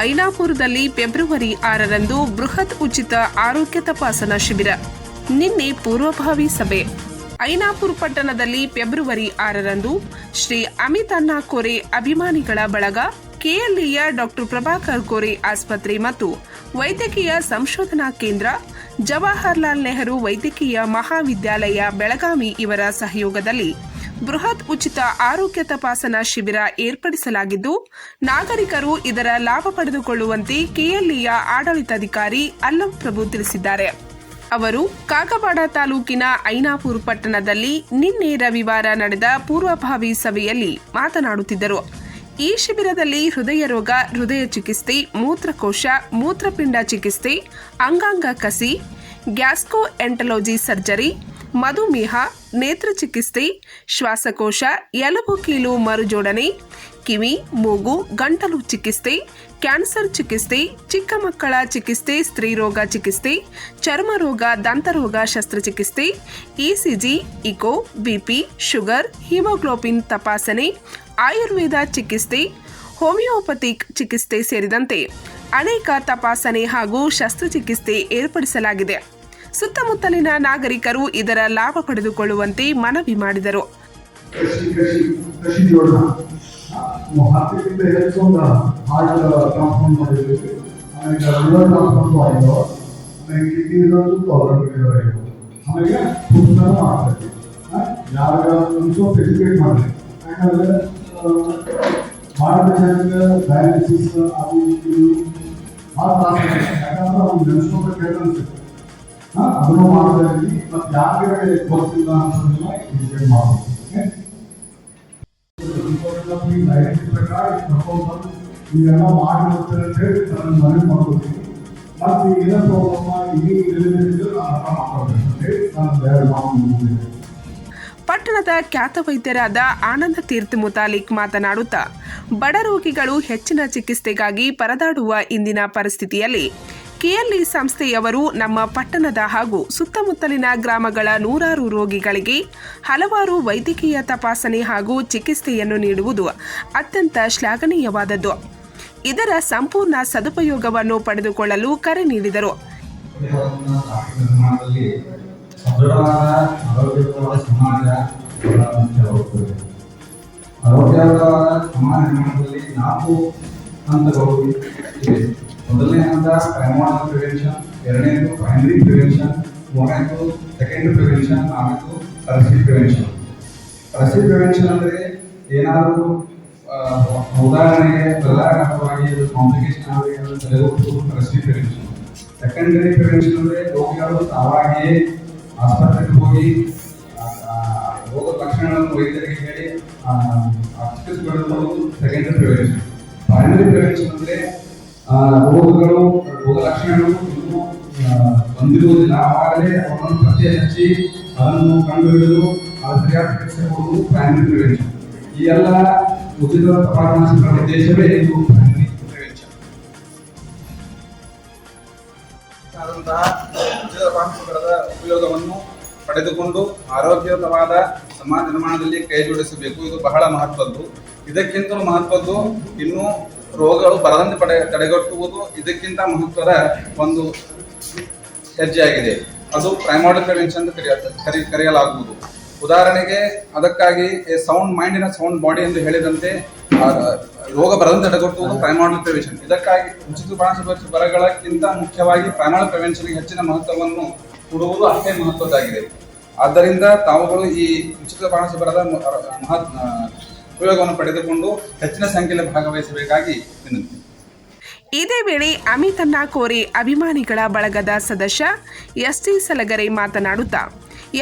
ಐನಾಪುರದಲ್ಲಿ February ಆರರಂದು ಬೃಹತ್ ಉಚಿತ ಆರೋಗ್ಯ ತಪಾಸಣಾ ಶಿಬಿರ. ನಿನ್ನೆ ಪೂರ್ವಭಾವಿ ಸಭೆ. ಐನಾಪುರ ಪಟ್ಟಣದಲ್ಲಿ ಫೆಬ್ರವರಿ ಆರರಂದು ಶ್ರೀ ಅಮಿತ್ ಅಣ್ಣಾ ಕೋರೆ ಅಭಿಮಾನಿಗಳ ಬಳಗ ಕೆಎಲ್ಇಯ ಡಾಕ್ಟರ್ ಪ್ರಭಾಕರ್ ಕೋರೆ ಆಸ್ಪತ್ರೆ ಮತ್ತು ವೈದ್ಯಕೀಯ ಸಂಶೋಧನಾ ಕೇಂದ್ರ, ಜವಾಹರ್ಲಾಲ್ ನೆಹರು ವೈದ್ಯಕೀಯ ಮಹಾವಿದ್ಯಾಲಯ ಬೆಳಗಾವಿ ಇವರ ಸಹಯೋಗದಲ್ಲಿ ಬೃಹತ್ ಉಚಿತ ಆರೋಗ್ಯ ತಪಾಸಣಾ ಶಿಬಿರ ಏರ್ಪಡಿಸಲಾಗಿದ್ದು, ನಾಗರಿಕರು ಇದರ ಲಾಭ ಪಡೆದುಕೊಳ್ಳುವಂತೆ ಕೆಎಲ್ಇಯ ಆಡಳಿತಾಧಿಕಾರಿ ಅಲ್ಲಂ ಪ್ರಭು ತಿಳಿಸಿದ್ದಾರೆ. ಅವರು ಕಾಗವಾಡ ತಾಲೂಕಿನ ಐನಾಪುರ ಪಟ್ಟಣದಲ್ಲಿ ನಿನ್ನೆ ರವಿವಾರ ನಡೆದ ಪೂರ್ವಭಾವಿ ಸಭೆಯಲ್ಲಿ ಮಾತನಾಡುತ್ತಿದ್ದರು. ಈ ಶಿಬಿರದಲ್ಲಿ ಹೃದಯ ರೋಗ, ಹೃದಯ ಚಿಕಿತ್ಸೆ, ಮೂತ್ರಕೋಶ, ಮೂತ್ರಪಿಂಡ ಚಿಕಿತ್ಸೆ, ಅಂಗಾಂಗ ಕಸಿ ಗ್ಯಾಸ್ಕೋ ಎಂಟಲೋಜಿ ಸರ್ಜರಿ ಮಧುಮೇಹ ನೇತ್ರ ಚಿಕಿತ್ಸೆ, ಶ್ವಾಸಕೋಶ, ಎಲುಬು ಕೀಲು ಮರುಜೋಡಣೆ, ಕಿವಿ, ಮೂಗು, ಗಂಟಲು ಚಿಕಿತ್ಸೆ, ಕ್ಯಾನ್ಸರ್ ಚಿಕಿತ್ಸೆ, ಚಿಕ್ಕ ಮಕ್ಕಳ ಚಿಕಿತ್ಸೆ ಸ್ತ್ರೀರೋಗ ಚಿಕಿತ್ಸೆ ಚರ್ಮರೋಗ ದಂತರೋಗ ಶಸ್ತ್ರಚಿಕಿತ್ಸೆ ECG echo BP sugar, haemoglobin ತಪಾಸಣೆ, ಆಯುರ್ವೇದ ಚಿಕಿತ್ಸೆ ಹೋಮಿಯೋಪತಿಕ್ ಚಿಕಿತ್ಸೆ ಸೇರಿದಂತೆ ಅನೇಕ ತಪಾಸಣೆ ಹಾಗೂ ಶಸ್ತ್ರಚಿಕಿತ್ಸೆ ಏರ್ಪಡಿಸಲಾಗಿದೆ. ಸುತ್ತಮುತ್ತಲಿನ ನಾಗರಿಕರು ಇದರ ಲಾಭ ಪಡೆದುಕೊಳ್ಳುವಂತೆ ಮನವಿ ಮಾಡಿದರು. ಭಾರತ ಕೃಷಿ ಕೃಷಿ ಯೋಜನಾ ಹತ್ತಕ್ಕಿಂತ ಹೆಚ್ಚು ಒಂದು ಹಾರ್ಟ್ ಟ್ರಾನ್ಸ್ಫರ್ ಮಾಡಿದ್ದೀವಿ ಆಮೇಲೆ ಲಿವರ್ ಟ್ರಾನ್ಸ್ಫರ್ ಆಗಿರೋ ಆಮೇಲೆ ಕಿಡ್ನಿದೊಂದು ಪ್ರಾಬ್ಲಮ್ ಆಗಿರೋ ಪುಸ್ತಕ ಮಾಡ್ತೀವಿ ಯಾವಾಗ ಒಂದು ಸ್ವಲ್ಪ ಎಜುಕೇಟ್ ಮಾಡಿ ಯಾಕಂದ್ರೆ ಭಾಳ ಜನಕ್ಕೆ ಡಯಾಲಿಸಿಸ್ ಅದು ಭಾರತ ಯಾಕಂದ್ರೆ ಅವ್ನು ನೆನೆಸ್ಕೊಂಡು ಕೇಳಿ ಅನ್ಸುತ್ತೆ ಹಾಂ ಅದನ್ನು ಮಾಡ್ತಾ ಮತ್ತೆ ಮತ್ತು ಯಾರಿಗೆ ಗೊತ್ತಿಲ್ಲ ಅಂತಂದ್ರೆ ಎಜುಕೇಟ್ ಮಾಡಬೇಕು ಇವೆಲ್ಲ ಮಾಡಿರ್ತಾರೆ ಅಂತ ಹೇಳಿ ನಾನು ಮನವಿ ಮಾಡ್ಕೊತೀನಿ ಮತ್ತೆ ಏನೋ ಪ್ರಾಬ್ಲಮ್ ಇಲ್ಲಿ ಇಲ್ಲದಿದ್ದು ನಾನು ಅರ್ಥ ಮಾಡ್ಕೊಳ್ಬೇಕು ನಾನು ಬೇರೆ ಮಾಡಿ ಪಟ್ಟಣದ ಖ್ಯಾತ ವೈದ್ಯರಾದ ಆನಂದ ತೀರ್ಥ ಮುತಾಲಿಕ್ ಮಾತನಾಡುತ್ತಾ, ಬಡ ರೋಗಿಗಳು ಹೆಚ್ಚಿನ ಚಿಕಿತ್ಸೆಗಾಗಿ ಪರದಾಡುವ ಇಂದಿನ ಪರಿಸ್ಥಿತಿಯಲ್ಲಿ ಕೆಎಲ್ಇ ಸಂಸ್ಥೆಯವರು ನಮ್ಮ ಪಟ್ಟಣದ ಹಾಗೂ ಸುತ್ತಮುತ್ತಲಿನ ಗ್ರಾಮಗಳ ನೂರಾರು ರೋಗಿಗಳಿಗೆ ಹಲವಾರು ವೈದ್ಯಕೀಯ ತಪಾಸಣೆ ಹಾಗೂ ಚಿಕಿತ್ಸೆಯನ್ನು ನೀಡುವುದು ಅತ್ಯಂತ ಶ್ಲಾಘನೀಯವಾದದ್ದು. ಇದರ ಸಂಪೂರ್ಣ ಸದುಪಯೋಗವನ್ನು ಪಡೆದುಕೊಳ್ಳಲು ಕರೆ ನೀಡಿದರು. ನಿರ್ಮಾಣದಲ್ಲಿ ಹಂತ ಪ್ರೈಮೋಡಲ್ ಪ್ರಿವೆನ್ಷನ್ ಎರಡನೇದು ಪ್ರೈಮರಿ ಪ್ರಿವೆನ್ಷನ್ ಮೂರನೇದು ಸೆಕೆಂಡರಿ ಪ್ರಿವೆನ್ಷನ್ ನಾಲ್ಕು ರಸಿ ಪ್ರಿವೆನ್ಷನ್ ಟರ್ಸರಿ ಪ್ರಿವೆನ್ಷನ್ ಅಂದರೆ ಏನಾದರೂ ಉದಾಹರಣೆಗೆ ಪ್ರಧಾನವಾಗಿ ಕಾಂಪ್ಲಿಕೇಶನ್ ಆದರೆ ತಡೆಗಟ್ಟುವುದು ಟರ್ಸರಿ ಪ್ರಿವೆನ್ಷನ್ ಸೆಕೆಂಡರಿ ಪ್ರಿವೆನ್ಷನ್ ಅಂದರೆ ರೋಗಿಗಳು ತಾವಾಗಿಯೇ ಆಸ್ಪತ್ರೆಗೆ ಹೋಗಿ ರೋಗ ಲಕ್ಷಣಗಳನ್ನು ವೈದ್ಯರಿಗೆ ಹೇಳಿ ಆ, ಆ ಚಿಕಿತ್ಸೆ ಪಡೆದುಕೊಳ್ಳುವುದು ಸೆಕೆಂಡರಿ ಪ್ರಿವೆನ್ಷನ್ ಪ್ರೈಮರಿ ಪ್ರಿವೆನ್ಷನ್ ಅಂದರೆ ರೋಗಗಳು ರೋಗ ಲಕ್ಷಣಗಳು ಇನ್ನೂ ಬಂದಿರುವುದಿಲ್ಲ. ಆವಾಗಲೇ ಅವರನ್ನು ಪತ್ತೆ ಹಚ್ಚಿ ಅದನ್ನು ಕಂಡುಹಿಡಿದು ಸರಿಯಾದ ಚಿಕಿತ್ಸೆ ಕೊಡುವುದು ಪ್ರೈಮರಿ ಪ್ರಿವೆನ್ಷನ್ ಈ ಎಲ್ಲ ಉಚಿತ ತಪಾಸಣಾ ಶಿಬಿರ ಉದ್ದೇಶವೇ ಇದು ಪ್ರೈಮರಿ ಪ್ರಿವೆನ್ಷನ್ ಆದಂತಹ ಉಚಿತ ಪಾಠಶಾಲೆಗಳ ಉಪಯೋಗವನ್ನು ಪಡೆದುಕೊಂಡು ಆರೋಗ್ಯಯುತವಾದ ಸಮಾಜ ನಿರ್ಮಾಣದಲ್ಲಿ ಕೈ ಜೋಡಿಸಬೇಕು. ಇದು ಬಹಳ ಮಹತ್ವದ್ದು. ಇದಕ್ಕಿಂತಲೂ ಮಹತ್ವದ್ದು ಇನ್ನೂ ರೋಗಗಳು ಬರದಂತೆ ಪಡೆ ತಡೆಗಟ್ಟುವುದು ಇದಕ್ಕಿಂತ ಮಹತ್ವದ ಒಂದು ಹೆಜ್ಜೆಯಾಗಿದೆ. ಅದು ಪ್ರೈಮಾರ್ಡಲ್ ಪ್ರಿವೆನ್ಷನ್ ಅಂತ ಕರಿ ಕರೆಯಲಾಗುವುದು. ಉದಾಹರಣೆಗೆ ಅದಕ್ಕಾಗಿ ಸೌಂಡ್ ಮೈಂಡಿನ ಸೌಂಡ್ ಬಾಡಿ ಎಂದು ಹೇಳಿದಂತೆ ರೋಗ ಬರದಂತೆ ತಡೆಗಟ್ಟುವುದು ಪ್ರೈಮಾರ್ಡಲ್ ಪ್ರಿವೆನ್ಷನ್ ಇದಕ್ಕಾಗಿ ಉಚಿತ ಬಾಣಸ ಬರಗಳಕ್ಕಿಂತ ಮುಖ್ಯವಾಗಿ ಪ್ರೈಮಾರ್ಡಲ್ ಪ್ರಿವೆನ್ಷನ್ಗೆ ಹೆಚ್ಚಿನ ಮಹತ್ವವನ್ನು ಕೊಡುವುದು ಅಷ್ಟೇ ಮಹತ್ವದ್ದಾಗಿದೆ. ಆದ್ದರಿಂದ ತಾವುಗಳು ಈ ಉಚಿತ ಬಾಣಸ ಬರದ ಮಹತ್ ಆ, ಉಪಯೋಗವನ್ನು ಪಡೆದುಕೊಂಡು ಹೆಚ್ಚಿನ ಸಂಖ್ಯೆಯಲ್ಲಿ ಭಾಗವಹಿಸಬೇಕಾಗಿ ವಿನಂತಿ. ಇದೇ ವೇಳೆ ಅಮಿತ್ ಅಣ್ಣಾ ಕೋರೆ ಅಭಿಮಾನಿಗಳ ಬಳಗದ ಸದಸ್ಯ ಎಸ್ ಟಿ ಸಲಗರೆ ಮಾತನಾಡುತ್ತಾ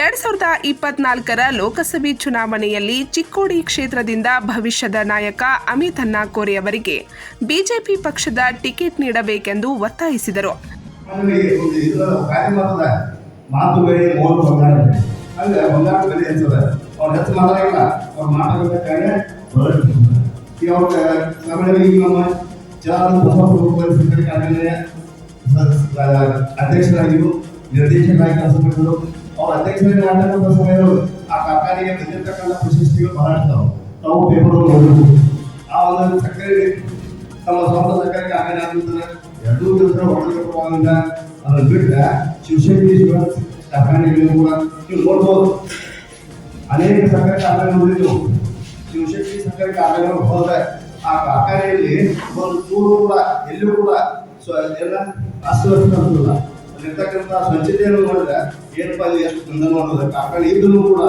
ಎರಡ್ ಸಾವಿರದ ಇಪ್ಪತ್ನಾಲ್ಕರ ಲೋಕಸಭೆ ಚುನಾವಣೆಯಲ್ಲಿ ಚಿಕ್ಕೋಡಿ ಕ್ಷೇತ್ರದಿಂದ ಭವಿಷ್ಯದ ನಾಯಕ ಅಮಿತ್ ಅಣ್ಣಾ ಕೋರಿ ಅವರಿಗೆ ಬಿಜೆಪಿ ಪಕ್ಷದ ಟಿಕೆಟ್ ನೀಡಬೇಕೆಂದು ಒತ್ತಾಯಿಸಿದರು. ಮಾತು ಅವ್ರು ಹೆಚ್ಚು ಮಾತಾಡಿಲ್ಲ ಅವ್ರು ಮಾತಾಡಬೇಕಾದ್ರೆ ಈಗ ಅವ್ರ ನಮ್ಮಲ್ಲಿ ನಮ್ಮ ಅಧ್ಯಕ್ಷರಾಗಿರು ನಿರ್ದೇಶಕರಾಗಿ ಕೆಲಸ ಮಾಡಿದ್ರು. ಅವ್ರ ಅಧ್ಯಕ್ಷರಾಗಿ ಮಾಡ್ತಕ್ಕಂಥ ಸಮಯಗಳು ಆ ಕಾರ್ಖಾನೆಗೆ ಬಂದಿರತಕ್ಕಂಥ ಪ್ರಶಸ್ತಿಗಳು ಬಹಳ ಇರ್ತಾವೆ ತಾವು ಪೇಪರ್ ನೋಡಬೇಕು ಆ ಒಂದು ಸಕ್ಕರೆ ತಮ್ಮ ಸ್ವಂತ ಸಕ್ಕರೆ ಕಾರ್ಖಾನೆ ಆಗಿರ್ತಾರೆ ಎರಡೂ ಕೆಲಸ ಹೊಡೆದಿರುವಾಗ ಅದನ್ನು ಬಿಟ್ಟ ಶಿವಶಕ್ತಿ ಶಿವ ಕಾರ್ಖಾನೆಗಳು ಕೂಡ ನೀವು ನೋಡ್ಬೋದು. ಅನೇಕ ಸಕ್ಕರೆ ಕಾರ್ಖಾನೆ ನೋಡಿದ್ರು. ಶಿವಶಕ್ತಿ ಸಕ್ಕರೆ ಕಾರ್ಖಾನೆಗಳು ಹೋದ್ರೆ ಆ ಕಾರ್ಖಾನೆಯಲ್ಲಿ ಒಂದು ಚೂರು ಕೂಡ ಎಲ್ಲೂ ಕೂಡ ಎಲ್ಲ ಅಸ್ತವ್ಯಸ್ತ ಅಲ್ಲಿರ್ತಕ್ಕಂಥ ಸ್ವಚ್ಛತೆಯನ್ನು ನೋಡಿದ್ರೆ ಏನಪ್ಪ ಇದು ಎಷ್ಟು ಚಂದ ನೋಡಿದ್ರೆ ಕಾರ್ಖಾನೆ ಇದ್ರೂ ಕೂಡ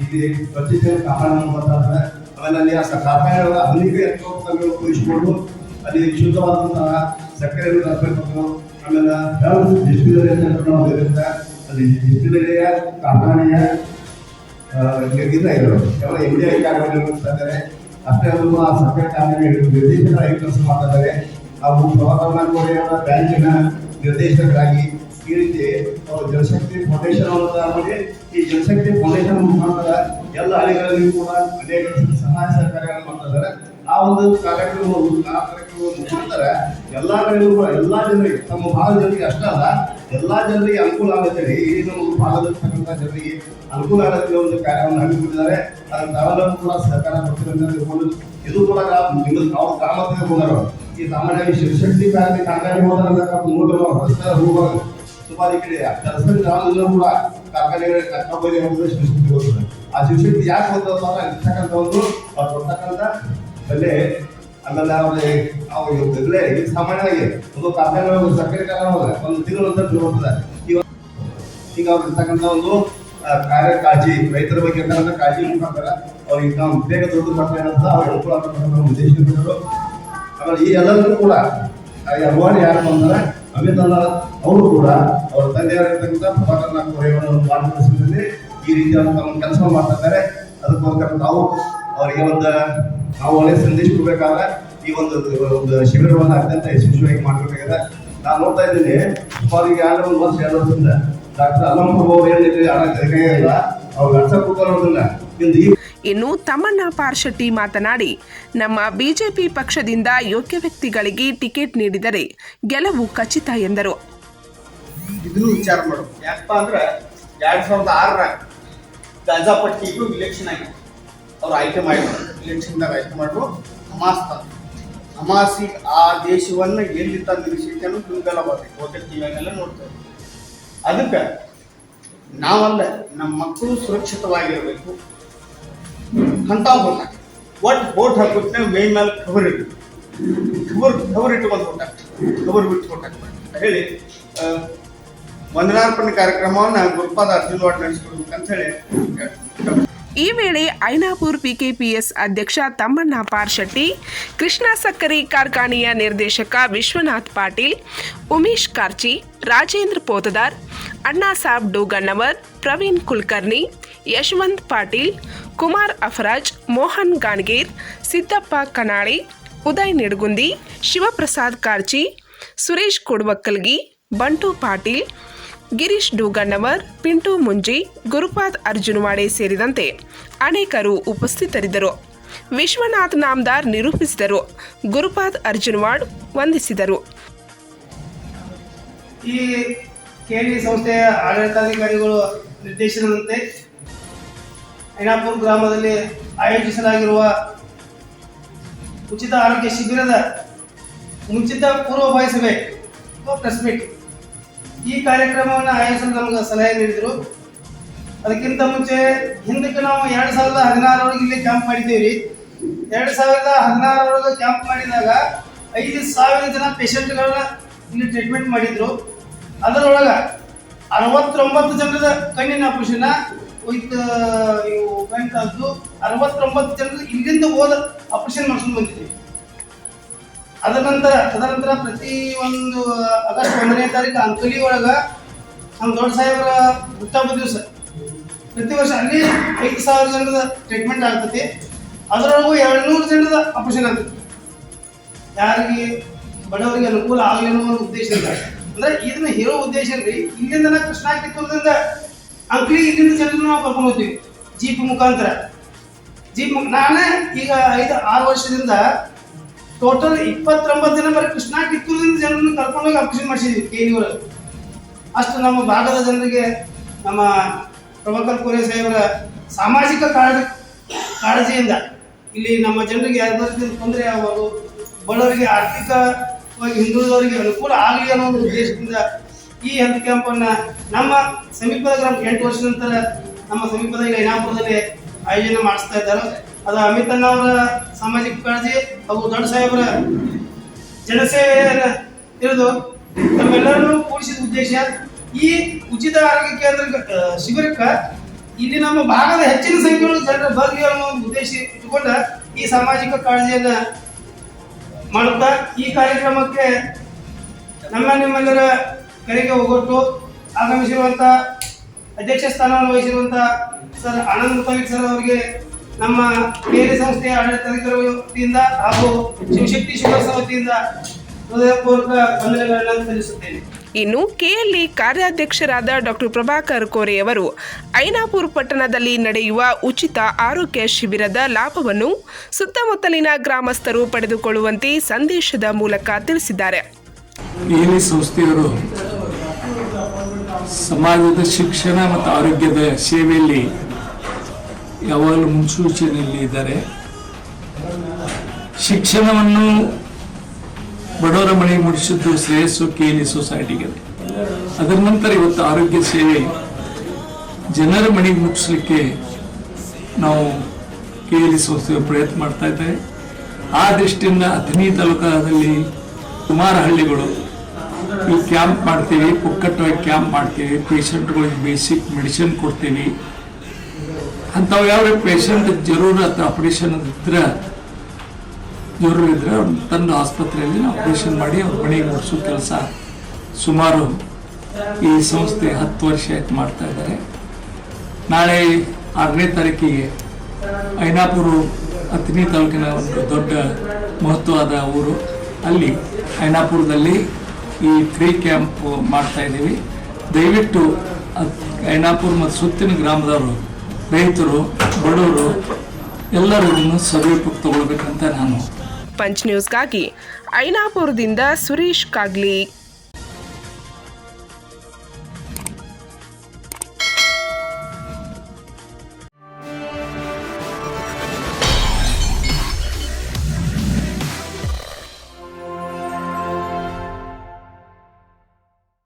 ಇಲ್ಲಿ ಸ್ವಚ್ಛತೆಯನ್ನು ಕಾಪಾಡೋಣ ಮಾಡ್ತಾರೆ ಆಮೇಲೆ ಅಲ್ಲಿ ಆ ಕಾರ್ಖಾನೆಗಳ ಅನೇಕ ಯಂತ್ರೋಪಕರಣಗಳು ಉಪಯೋಗಿಸಿಕೊಂಡು ಅಲ್ಲಿ ಶುದ್ಧವಾದಂತಹ ಸಕ್ಕರೆಯನ್ನು ತರಬೇಕು ಆಮೇಲೆ ಡಿಸ್ಟಿಲರಿ ಅಂತ ಅಲ್ಲಿ ಡಿಸ್ಟಿಲರಿಯ ಕಾರ್ಖಾನೆಯ ಇಲ್ಲ ಇರೋದು ಕೇವಲ ಎಂ ಡಿ ಐ ಇದ್ದಾರೆ. ಅಷ್ಟೇ ಒಂದು ಆ ಕಾರ್ಖಾನೆ ನಿರ್ದೇಶಕರಾಗಿ ಕೆಲಸ ಮಾಡ್ತಾರೆ ಹಾಗೂ ಪ್ರಭಾಕರಣ ಕೋರೆಯವರ ಬ್ಯಾಂಕಿನ ನಿರ್ದೇಶಕರಾಗಿ ಈ ರೀತಿ ಅವರು ಜಲಶಕ್ತಿ ಫೌಂಡೇಶನ್ ಅವರ ಈ ಜನಶಕ್ತಿ ಫೌಂಡೇಶನ್ ಮುಖಾಂತರ ಎಲ್ಲ ಹಳ್ಳಿಗಳಲ್ಲಿ ಕೂಡ ಅನೇಕ ಸಹಾಯ ಸಹಕಾರಗಳನ್ನು ಮಾಡ್ತಾ ಇದ್ದಾರೆ. ಆ ಒಂದು ಕಾರ್ಯಕ್ರಮ ಆ ಕಾರ್ಯಕ್ರಮದ ಮುಖಾಂತರ ಎಲ್ಲಾ ಕಡೆಗೂ ಕೂಡ ಎಲ್ಲಾ ಜನರಿಗೆ ತಮ್ಮ ಭಾಗದ ಜನರಿಗೆ ಅಷ್ಟೇ ಅಲ್ಲ, ಎಲ್ಲ ಜನರಿಗೆ ಅನುಕೂಲ ಆಗುತ್ತೆ. ಈ ನಮ್ಮ ಭಾಗದಲ್ಲಿರ್ತಕ್ಕಂಥ ಜನರಿಗೆ ಅನುಕೂಲ ಆಗುತ್ತೆ ಒಂದು ಕಾರ್ಯವನ್ನು ಹಮ್ಮಿಕೊಂಡಿದ್ದಾರೆ. ಅದನ್ನು ತಾವೆಲ್ಲರೂ ಕೂಡ ಸಹಕಾರ ಕೊಡ್ತೀವಿ ಅಂತ ಇದು ಕೂಡ ನಿಮ್ಮ ನಾವು ಗ್ರಾಮಕ್ಕೆ ಹೋದರು ಈ ಸಾಮಾನ್ಯವಾಗಿ ಶಿವಶಕ್ತಿ ಕಾರ್ಯ ಕಾರ್ಖಾನೆ ಹೋದಂತಹ ನೋಡಲು ರಸ್ತೆ ಹೋಗುವಾಗ ಸುಮಾರು ಕಡೆ ಕೆಲಸದ ಗ್ರಾಮದಲ್ಲೂ ಕೂಡ ಕಾರ್ಖಾನೆಗಳಿಗೆ ಕರ್ಕೊಂಡ್ಬಂದು ಹೋಗೋದು ಶಿವಶಕ್ತಿ ಹೋಗ್ತದೆ ಆ ಶಿವಶಕ್ತಿ ಯಾಕೆ ಅಂದ್ರೆ ಇರ್ತಕ್ಕಂಥ ಒಂದು, ಅವ್ರು ಕೊಡ್ತಕ್ಕಂಥ ಬೆಲೆ ಆಮೇಲೆ ಅವ್ರಿಗೆ ನಾವು ಇದು ಸಾಮಾನ್ಯವಾಗಿ ಒಂದು ಪ್ರಾಧಾನ್ಯ ಒಂದು ಸಕ್ಕರೆ ಕಾಲ ಹೋದ್ರೆ ಒಂದು ತಿಂಗಳು ಅಂತ ಇವಾಗ ಈಗ ಅವ್ರು ಇರ್ತಕ್ಕಂಥ ಒಂದು ಕಾರ್ಯ ಕಾಳಜಿ ರೈತರ ಬಗ್ಗೆ ಇರ್ತಕ್ಕಂಥ ಕಾಳಜಿ ಮುಖಾಂತರ ಅವ್ರಿಗೆ ನಾವು ಬೇಗ ದೊಡ್ಡ ಮಾಡ್ತಾ ಅಂತ ಅವ್ರು ಅನುಕೂಲ ಆಗ್ತಕ್ಕಂಥ ಉದ್ದೇಶಿಸಿದ್ರು ಆಮೇಲೆ ಈ ಎಲ್ಲರೂ ಕೂಡ ಅವಾರ್ಡ್ ಯಾರು ಬಂದರೆ ಅಮಿತ್ ಅವರು ಕೂಡ ಅವ್ರ ತಂದೆಯವರಿರ್ತಕ್ಕಂಥ ಪ್ರಭಾಕರ್ ನಾಗ್ ಕೋರೆಯವರ ಒಂದು ಮಾರ್ಗದರ್ಶನದಲ್ಲಿ ಈ ರೀತಿಯಾದಂಥ ಒಂದು ಕೆಲಸ ಮಾಡ್ತಾ ಇದ್ದಾರೆ ಅದಕ್ಕೋಸ್ಕರ ನಾವು ಅವರಿಗೆ ಒಂದು ನಾವು ಒಳ್ಳೆ ಸಂದೇಶ ಕೊಡ್ಬೇಕಾದ್ರೆ ಈ ಒಂದು ಒಂದು ಶಿಬಿರವನ್ನು ಅತ್ಯಂತ ಯಶಸ್ವಿಯಾಗಿ ಮಾಡಬೇಕಾಗಿದೆ. ನಾನು ನೋಡ್ತಾ ಇದ್ದೀನಿ ಅವ್ರಿಗೆ ಯಾರು ಒಂದು ವರ್ಷ ಎರಡು ವರ್ಷದಿಂದ ಡಾಕ್ಟರ್ ಅಲಂ ಪ್ರಭು ಅವರು ಏನಿದೆ ಹಣ ಇಲ್ಲ. ಅವ್ರು ಅರ್ಥ ಕೂತ್ಕೊಳ್ಳೋದಿಲ್ಲ ಇಂದು ಈ ಇನ್ನು ತಮ್ಮಣ್ಣ ಪಾರ್ಶೆಟ್ಟಿ ಮಾತನಾಡಿ ನಮ್ಮ ಬಿಜೆಪಿ ಪಕ್ಷದಿಂದ ಯೋಗ್ಯ ವ್ಯಕ್ತಿಗಳಿಗೆ ಟಿಕೆಟ್ ನೀಡಿದರೆ ಗೆಲುವು ಖಚಿತ ಎಂದರು. ಇದನ್ನು ವಿಚಾರ ಮಾಡೋದು. ಯಾಕಪ್ಪ ಅಂದ್ರೆ ಎರಡ್ ಸಾವಿರದ ಆರರ ಗಾಜಾಪಟ್ಟಿಗೂ ಇಲೆಕ್ಷನ್ ಆಗಿ ಅವ್ರು ಆಯ್ಕೆ ಮಾಡಿದ್ರು ಇಲೆಕ್ಷನ್ದಾಗ ಆಯ್ಕೆ ಮಾಡಿದ್ರು ಹಮಾಸ್ ತಂದು ಹಮಾಸಿ ಆ ದೇಶವನ್ನ ಎಲ್ಲಿ ತಂದು ನಿಲ್ಲಿಸಿಕೆ ಅನ್ನೋದು ನಿಮ್ಗೆಲ್ಲ ಬರ್ತೈತೆ ಓಕೆ ನೋಡ್ತೇವೆ ಅದಕ್ಕೆ ನಾವಲ್ಲ ನಮ್ಮ ಮಕ್ಕಳು ಸುರಕ್ಷಿತವಾಗಿರಬೇಕು. ಅಂತ ಹೋಟ. ಒಟ್ಟು ಓಟ್ ಹಾಕೋದ್ನ ಮೇ ಮೇಲೆ ಕವರ್ ಇಟ್ಟು ಕವರ್ ಕವರ್ ಇಟ್ಕೊಂಡು ಹೊಟ್ಟ ಕವರ್ ಬಿಟ್ಟು ಓಟ್ ಅಂತ ಹೇಳಿ ವಂದನಾರ್ಪಣೆ ಕಾರ್ಯಕ್ರಮವನ್ನು ಗುರುಪಾದ ಅರ್ಜುನ್ ವಾಡ್ ನಡೆಸ್ಕೊಡ್ಬೇಕಂತ ಹೇಳಿ ಈ ವೇಳೆ ಐನಾಪುರ್ ಪಿಕೆಪಿಎಸ್ ಅಧ್ಯಕ್ಷ ತಮ್ಮಣ್ಣ ಪಾರ್ಶೆಟ್ಟಿ, ಕೃಷ್ಣ ಸಕ್ಕರೆ ಕಾರ್ಖಾನೆಯ ನಿರ್ದೇಶಕ ವಿಶ್ವನಾಥ್ ಪಾಟೀಲ್, ಉಮೇಶ್ ಕಾರ್ಚಿ, ರಾಜೇಂದ್ರ ಪೋತದಾರ್, ಅಣ್ಣಾ ಸಾಬ್ ಡೋಗಣ್ಣವರ್, ಪ್ರವೀಣ್ ಕುಲಕರ್ಣಿ, ಯಶವಂತ್ ಪಾಟೀಲ್, ಕುಮಾರ್ ಅಫರಾಜ್, ಮೋಹನ್ ಗಾಣಗೀರ್, ಸಿದ್ದಪ್ಪ ಕನಾಳಿ, ಉದಯ್ ನಿಡಗುಂದಿ, ಶಿವಪ್ರಸಾದ್ ಕಾರ್ಚಿ, ಸುರೇಶ್ ಕೊಡ್ವಕ್ಕಲ್ಗಿ, ಬಂಟು ಪಾಟೀಲ್ ಗಿರೀಶ್ ಡೂಗಣ್ಣವರ್, ಪಿಂಟು ಮುಂಜಿ, ಗುರುಪಾದ್ ಅರ್ಜುನವಾಡೆ ಸೇರಿದಂತೆ ಅನೇಕರು ಉಪಸ್ಥಿತರಿದ್ದರು. ವಿಶ್ವನಾಥ್ ನಾಮ್ದಾರ್ ನಿರೂಪಿಸಿದರು. ಗುರುಪಾದ್ ಅರ್ಜುನವಾಡ್ ವಂದಿಸಿದರು. ಈ ಕೆಎಲ್ಇ ಸಂಸ್ಥೆಯ ಆಡಳಿತಾಧಿಕಾರಿಗಳು ನಿರ್ದೇಶನದಂತೆ ಐನಾಪುರ್ ಗ್ರಾಮದಲ್ಲಿ ಆಯೋಜಿಸಲಾಗಿರುವ ಉಚಿತ ಆರೋಗ್ಯ ಶಿಬಿರದ ಮುಂಚಿತ ಪೂರ್ವಭಾವಿ ಸಭೆ, ಪ್ರೆಸ್ ಮೀಟ್ ಈ ಕಾರ್ಯಕ್ರಮವನ್ನು ಆಯೋಜಿಸಲು ನಮ್ಗೆ ಸಲಹೆ ನೀಡಿದರು. ಅದಕ್ಕಿಂತ ಮುಂಚೆ ಹಿಂದಕ್ಕೆ ನಾವು ಎರಡು ಸಾವಿರದ ಹದಿನಾರರೊಳಗೆ ಇಲ್ಲಿ ಕ್ಯಾಂಪ್ ಮಾಡಿದ್ದೀವಿ. ಎರಡು ಸಾವಿರದ ಹದಿನಾರರೊಳಗೆ ಕ್ಯಾಂಪ್ ಮಾಡಿದಾಗ ಐದು ಸಾವಿರ ಜನ ಪೇಷಂಟ್ಗಳನ್ನ ಇಲ್ಲಿ ಟ್ರೀಟ್ಮೆಂಟ್ ಮಾಡಿದ್ರು. ಅದರೊಳಗೆ ಅರವತ್ತೊಂಬತ್ತು ಜನರ ಕಣ್ಣಿನ ಆಪರೇಷನ್ ವಿತ್ ಇವು ಕಣ್ಣು ಅರವತ್ತೊಂಬತ್ತು ಜನರು ಇಲ್ಲಿಂದ ಹೋದ ಆಪರೇಷನ್ ಮಾಡ್ಕೊಂಡು ಬಂದಿದ್ವಿ ಅದರ ನಂತರ ತದನಂತರ ಪ್ರತಿ ಒಂದು ಆಗಸ್ಟ್ ಒಂದನೇ ತಾರೀಕು ಅಂಕಲಿ ಒಳಗ ನಮ್ಮ ದೊಡ್ಡ ಸಾಹೇಬರ ಹುಟ್ಟಹಬ್ಬ ದಿವಸ. ಪ್ರತಿ ವರ್ಷ ಅಲ್ಲಿ ಐದು ಸಾವಿರ ಜನದ ಟ್ರೀಟ್ಮೆಂಟ್ ಆಗ್ತತಿ. ಅದರೊಳಗೂ ಎರಡು ನೂರು ಜನದ ಆಪರೇಷನ್ ಆಗ್ತದೆ ಯಾರಿಗೆ ಬಡವರಿಗೆ ಅನುಕೂಲ ಆಗಲಿ ಅನ್ನೋ ಒಂದು ಉದ್ದೇಶದಿಂದ ಅಂದ್ರೆ ಇದನ್ನ ಹೇಳೋ ಉದ್ದೇಶ ಏನ್ರಿ? ಇಲ್ಲಿಂದ ಕೃಷ್ಣ ಕಿತ್ತೂರದಿಂದ ಅಂಕಲಿ ಇಲ್ಲಿಂದ ಜನರು ನಾವು ಕರ್ಕೊಂಡು ಹೋಗ್ತೀವಿ. ಜೀಪ್ ಮುಖಾಂತರ. ಜೀಪ್ ನಾನೇ ಈಗ ಐದು, ಆರು ವರ್ಷದಿಂದ ಟೋಟಲ್ ಇಪ್ಪತ್ತೊಂಬತ್ತು ಜನ ಬರೀ ಕೃಷ್ಣ ಕಿತ್ತೂರಿನ ಜನರನ್ನು ಕರ್ಕೊಂಡೋಗಿ ಆಪರೇಷನ್ ಮಾಡಿಸಿದ್ವಿ ಕೆ ಒಳಗೆ. ಅಷ್ಟು ನಮ್ಮ ಭಾಗದ ಜನರಿಗೆ, ನಮ್ಮ ಪ್ರಭಾಕರ್ ಕೋರೆ ಸಾಹೇಬರ ಸಾಮಾಜಿಕ ಕಾಳಜಿ, ಕಾಳಜಿಯಿಂದ ಇಲ್ಲಿ ನಮ್ಮ ಜನರಿಗೆ ಯಾವುದೇ ರೀತಿಯ ತೊಂದರೆ ಆಗಬಾರ್ದು ಬಡವರಿಗೆ ಆರ್ಥಿಕವಾಗಿ ಹಿಂದುಳಿದವರಿಗೆ ಅನುಕೂಲ ಆಗಲಿ ಅನ್ನೋ ಒಂದು ಉದ್ದೇಶದಿಂದ ಈ ಹೆಲ್ತ್ ಕ್ಯಾಂಪನ್ನು ನಮ್ಮ ಸಮೀಪದ ಗ್ರಾಮ ಎಂಟು ವರ್ಷದ ನಂತರ ನಮ್ಮ ಸಮೀಪದ ಇಲ್ಲಿ ಐನಾಪುರದಲ್ಲಿ ಆಯೋಜನೆ ಮಾಡಿಸ್ತಾ ಇದ್ದಾರೆ. ಅದು ಅಮಿತಣ್ಣ ಅವರ ಸಾಮಾಜಿಕ ಕಾಳಜಿ ಹಾಗೂ ದೊಡ್ಡ ಸಾಹೇಬರ ಜನಸೇವೆಯನ್ನು ತಿಳಿದು ನಮ್ಮೆಲ್ಲರನ್ನು ಕೂಡಿಸಿದ ಉದ್ದೇಶ ಈ ಉಚಿತ ಆರೋಗ್ಯ ಕೇಂದ್ರ ಶಿಬಿರಕ್ಕೆ ಇಲ್ಲಿ ನಮ್ಮ ಭಾಗದ ಹೆಚ್ಚಿನ ಸಂಖ್ಯೆಗಳು ಜನರ ಬರಲಿ ಅನ್ನೋ ಒಂದು ಉದ್ದೇಶ ಇಟ್ಟುಕೊಂಡ ಈ ಸಾಮಾಜಿಕ ಕಾಳಜಿಯನ್ನ ಮಾಡುತ್ತಾ ಈ ಕಾರ್ಯಕ್ರಮಕ್ಕೆ ನಮ್ಮ ನಿಮ್ಮೆಲ್ಲರ ಕರೆಗೆ ಹೋಗೊಟ್ಟು ಆಗಮಿಸಿರುವಂತ ಅಧ್ಯಕ್ಷ ಸ್ಥಾನವನ್ನು ವಹಿಸಿರುವಂತ ಸರ್ ಆನಂದ್ ಮುತಾಲಿಕ್ ಸರ್ ಅವರಿಗೆ ನಮ್ಮ ಬೇರೆ ಸಂಸ್ಥೆಯ ಆಡಳಿತ ವತಿಯಿಂದ ಹಾಗೂ ಶಿವಶಕ್ತಿ ಶಿವಸ ವತಿಯಿಂದ ಹೃದಯಪೂರ್ವಕ ವಂದನೆಗಳನ್ನು ಸಲ್ಲಿಸುತ್ತೇನೆ. ಇನ್ನು ಕೆಎಲ್ಇ ಕಾರ್ಯಾಧ್ಯಕ್ಷರಾದ ಡಾಕ್ಟರ್ ಪ್ರಭಾಕರ್ ಕೋರೆ ಅವರು ಐನಾಪುರ ಪಟ್ಟಣದಲ್ಲಿ ನಡೆಯುವ ಉಚಿತ ಆರೋಗ್ಯ ಶಿಬಿರದ ಲಾಭವನ್ನು ಸುತ್ತಮುತ್ತಲಿನ ಗ್ರಾಮಸ್ಥರು ಪಡೆದುಕೊಳ್ಳುವಂತೆ ಸಂದೇಶದ ಮೂಲಕ ತಿಳಿಸಿದ್ದಾರೆ. ಈ ಸಂಸ್ಥೆಯವರು ಸಮಾಜದ ಶಿಕ್ಷಣ ಮತ್ತು ಆರೋಗ್ಯದ ಸೇವೆಯಲ್ಲಿ ಯಾವಾಗಲೂ ಮುನ್ಸೂಚನೆಯಲ್ಲಿ ಇದ್ದಾರೆ. ಶಿಕ್ಷಣವನ್ನು ಬಡವರ ಮನೆಗೆ ಮುಡಿಸಿದ್ದು ಶ್ರೇಯಸ್ಸು ಕೆ ಕೇಲಿ ಸೊಸೈಟಿಗೆ. ಅದರ ನಂತರ ಇವತ್ತು ಆರೋಗ್ಯ ಸೇವೆ ಜನರ ಮನೆಗೆ ಮುಟ್ಟಿಸ್ಲಿಕ್ಕೆ ನಾವು ಕೆ ಎಲ್ ಸಂಸ್ಥೆಯ ಪ್ರಯತ್ನ ಮಾಡ್ತಾ ಇದ್ದೇವೆ ಆ ದೃಷ್ಟಿಯಿಂದ ಅಥಣಿ ತಾಲೂಕಾದಲ್ಲಿ ಸುಮಾರು ಹಳ್ಳಿಗಳು ಈ ಕ್ಯಾಂಪ್ ಮಾಡ್ತೀವಿ ಪುಕ್ಕಟ್ಟವಾಗಿ ಕ್ಯಾಂಪ್ ಮಾಡ್ತೀವಿ, ಪೇಷಂಟ್ಗಳಿಗೆ ಬೇಸಿಕ್ ಮೆಡಿಸಿನ್ ಕೊಡ್ತೀವಿ. ಅಂಥವು ಯಾವ ಪೇಷಂಟ್ ಹತ್ರ ಆಪರೇಷನ್ ಇದ್ರೆ ಜರೂರು ಇದ್ರೆ ತಂದು ಆಸ್ಪತ್ರೆಯಲ್ಲಿ ಆಪರೇಷನ್ ಮಾಡಿ ಅವ್ರ ಮನೆಗೆ ಮುಗಿಸೋ ಕೆಲಸ. ಸುಮಾರು ಈ ಸಂಸ್ಥೆ ಹತ್ತು ವರ್ಷ ಆಯ್ತು ಮಾಡ್ತಾ ಇದ್ದಾರೆ ನಾಳೆ ಆರನೇ ತಾರೀಕಿಗೆ ಐನಾಪುರ ಹತ್ತನೇ ತಾಲೂಕಿನ ಒಂದು ದೊಡ್ಡ ಮಹತ್ವವಾದ ಊರು. ಅಲ್ಲಿ ಐನಾಪುರದಲ್ಲಿ ಈ ಫ್ರೀ ಕ್ಯಾಂಪ್ ಮಾಡ್ತಾ ಇದ್ದೀವಿ. ದಯವಿಟ್ಟು ಐನಾಪುರ ಮತ್ತು ಸುತ್ತಿನ ಗ್ರಾಮದವರು ರೈತರು ಬಡವರು ಎಲ್ಲರೂ ಇದನ್ನು ಸದುಪಯೋಗ ತಗೊಳ್ಬೇಕಂತ ನಾನು. ಪಂಚ್ ನ್ಯೂಸ್ಗಾಗಿ ಐನಾಪುರದಿಂದ ಸುರೇಶ್ ಕಾಗ್ಲಿ.